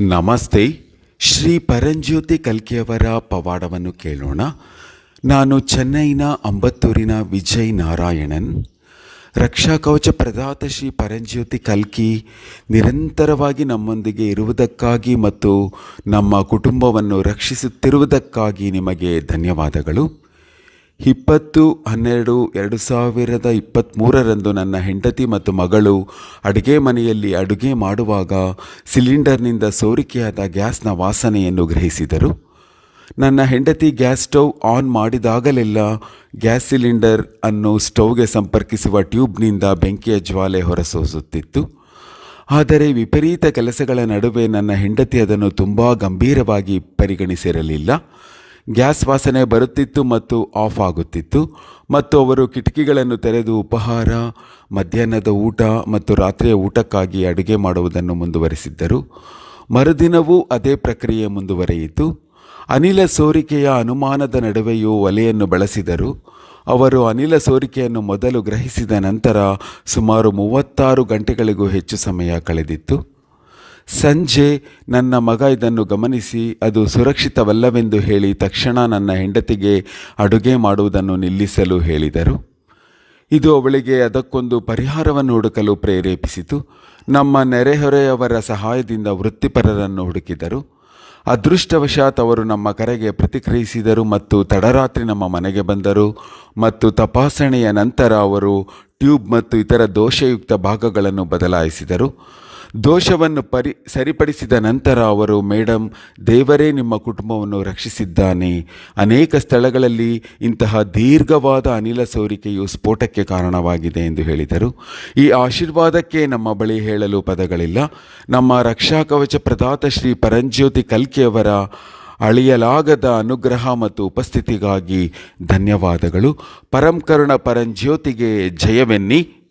ನಮಸ್ತೆ, ಶ್ರೀ ಪರಂಜ್ಯೋತಿ ಕಲ್ಕಿಯವರ ಪವಾಡವನ್ನು ಕೇಳೋಣ. ನಾನು ಚೆನ್ನೈನ ಅಂಬತ್ತೂರಿನ ವಿಜಯ್ ನಾರಾಯಣನ್. ರಕ್ಷಾ ಕವಚ ಪ್ರದಾತ ಶ್ರೀ ಪರಂಜ್ಯೋತಿ ಕಲ್ಕಿ ನಿರಂತರವಾಗಿ ನಮ್ಮೊಂದಿಗೆ ಇರುವುದಕ್ಕಾಗಿ ಮತ್ತು ನಮ್ಮ ಕುಟುಂಬವನ್ನು ರಕ್ಷಿಸುತ್ತಿರುವುದಕ್ಕಾಗಿ ನಿಮಗೆ ಧನ್ಯವಾದಗಳು. ಇಪ್ಪತ್ತು, ಹನ್ನೆರಡು, ಎರಡು ಸಾವಿರದ ಇಪ್ಪತ್ತ್ಮೂರರಂದು ನನ್ನ ಹೆಂಡತಿ ಮತ್ತು ಮಗಳು ಅಡುಗೆ ಮನೆಯಲ್ಲಿ ಅಡುಗೆ ಮಾಡುವಾಗ ಸಿಲಿಂಡರ್ನಿಂದ ಸೋರಿಕೆಯಾದ ಗ್ಯಾಸ್ನ ವಾಸನೆಯನ್ನು ಗ್ರಹಿಸಿದರು. ನನ್ನ ಹೆಂಡತಿ ಗ್ಯಾಸ್ ಸ್ಟೌವ್ ಆನ್ ಮಾಡಿದಾಗಲೆಲ್ಲ ಗ್ಯಾಸ್ ಸಿಲಿಂಡರ್ ಅನ್ನು ಸ್ಟೌವ್ಗೆ ಸಂಪರ್ಕಿಸುವ ಟ್ಯೂಬ್ನಿಂದ ಬೆಂಕಿಯ ಜ್ವಾಲೆ ಹೊರಸೂಸುತ್ತಿತ್ತು. ಆದರೆ ವಿಪರೀತ ಕೆಲಸಗಳ ನಡುವೆ ನನ್ನ ಹೆಂಡತಿ ಅದನ್ನು ತುಂಬ ಗಂಭೀರವಾಗಿ ಪರಿಗಣಿಸಿರಲಿಲ್ಲ. ಗ್ಯಾಸ್ ವಾಸನೆ ಬರುತ್ತಿತ್ತು ಮತ್ತು ಆಫ್ ಆಗುತ್ತಿತ್ತು. ಮತ್ತು ಅವರು ಕಿಟಕಿಗಳನ್ನು ತೆರೆದು ಉಪಹಾರ, ಮಧ್ಯಾಹ್ನದ ಊಟ ಮತ್ತು ರಾತ್ರಿಯ ಊಟಕ್ಕಾಗಿ ಅಡುಗೆ ಮಾಡುವುದನ್ನು ಮುಂದುವರಿಸಿದ್ದರು. ಮರುದಿನವೂ ಅದೇ ಪ್ರಕ್ರಿಯೆ ಮುಂದುವರೆಯಿತು. ಅನಿಲ ಸೋರಿಕೆಯ ಅನುಮಾನದ ನಡುವೆಯೂ ಒಲೆಯನ್ನು ಬಳಸಿದರು. ಅವರು ಅನಿಲ ಸೋರಿಕೆಯನ್ನು ಮೊದಲು ಗ್ರಹಿಸಿದ ನಂತರ ಸುಮಾರು ಮೂವತ್ತಾರು ಗಂಟೆಗಳಿಗೂ ಹೆಚ್ಚು ಸಮಯ ಕಳೆದಿತ್ತು. ಸಂಜೆ ನನ್ನ ಮಗ ಇದನ್ನು ಗಮನಿಸಿ, ಅದು ಸುರಕ್ಷಿತವಲ್ಲವೆಂದು ಹೇಳಿ ತಕ್ಷಣ ನನ್ನ ಹೆಂಡತಿಗೆ ಅಡುಗೆ ಮಾಡುವುದನ್ನು ನಿಲ್ಲಿಸಲು ಹೇಳಿದರು. ಇದು ಅವಳಿಗೆ ಅದಕ್ಕೊಂದು ಪರಿಹಾರವನ್ನು ಹುಡುಕಲು ಪ್ರೇರೇಪಿಸಿತು. ನಮ್ಮ ನೆರೆಹೊರೆಯವರ ಸಹಾಯದಿಂದ ವೃತ್ತಿಪರರನ್ನು ಹುಡುಕಿದರು. ಅದೃಷ್ಟವಶಾತ್ ಅವರು ನಮ್ಮ ಕರೆಗೆ ಪ್ರತಿಕ್ರಿಯಿಸಿದರು ಮತ್ತು ತಡರಾತ್ರಿ ನಮ್ಮ ಮನೆಗೆ ಬಂದರು ಮತ್ತು ತಪಾಸಣೆಯ ನಂತರ ಅವರು ಟ್ಯೂಬ್ ಮತ್ತು ಇತರ ದೋಷಯುಕ್ತ ಭಾಗಗಳನ್ನು ಬದಲಾಯಿಸಿದರು. ದೋಷವನ್ನು ಪರಿ, ಸರಿಪಡಿಸಿದ ನಂತರ ಅವರು ಮೇಡಮ್ ದೇವರೇ ನಿಮ್ಮ ಕುಟುಂಬವನ್ನು ರಕ್ಷಿಸಿದ್ದಾನೆ. ಅನೇಕ ಸ್ಥಳಗಳಲ್ಲಿ ಇಂತಹ ದೀರ್ಘವಾದ ಅನಿಲ ಸೋರಿಕೆಯು ಸ್ಫೋಟಕ್ಕೆ ಕಾರಣವಾಗಿದೆ ಎಂದು ಹೇಳಿದರು. ಈ ಆಶೀರ್ವಾದಕ್ಕೆ ನಮ್ಮ ಬಳಿ ಹೇಳಲು ಪದಗಳಿಲ್ಲ. ನಮ್ಮ ರಕ್ಷಾ ಕವಚ ಪ್ರದಾತ ಶ್ರೀ ಪರಂಜ್ಯೋತಿ ಕಲ್ಕಿಯವರ ಅಳಿಯಲಾಗದ ಅನುಗ್ರಹ ಮತ್ತು ಉಪಸ್ಥಿತಿಗಾಗಿ ಧನ್ಯವಾದಗಳು. ಪರಂಕರುಣ ಪರಂಜ್ಯೋತಿಗೆ ಜಯವೆನ್ನಿ.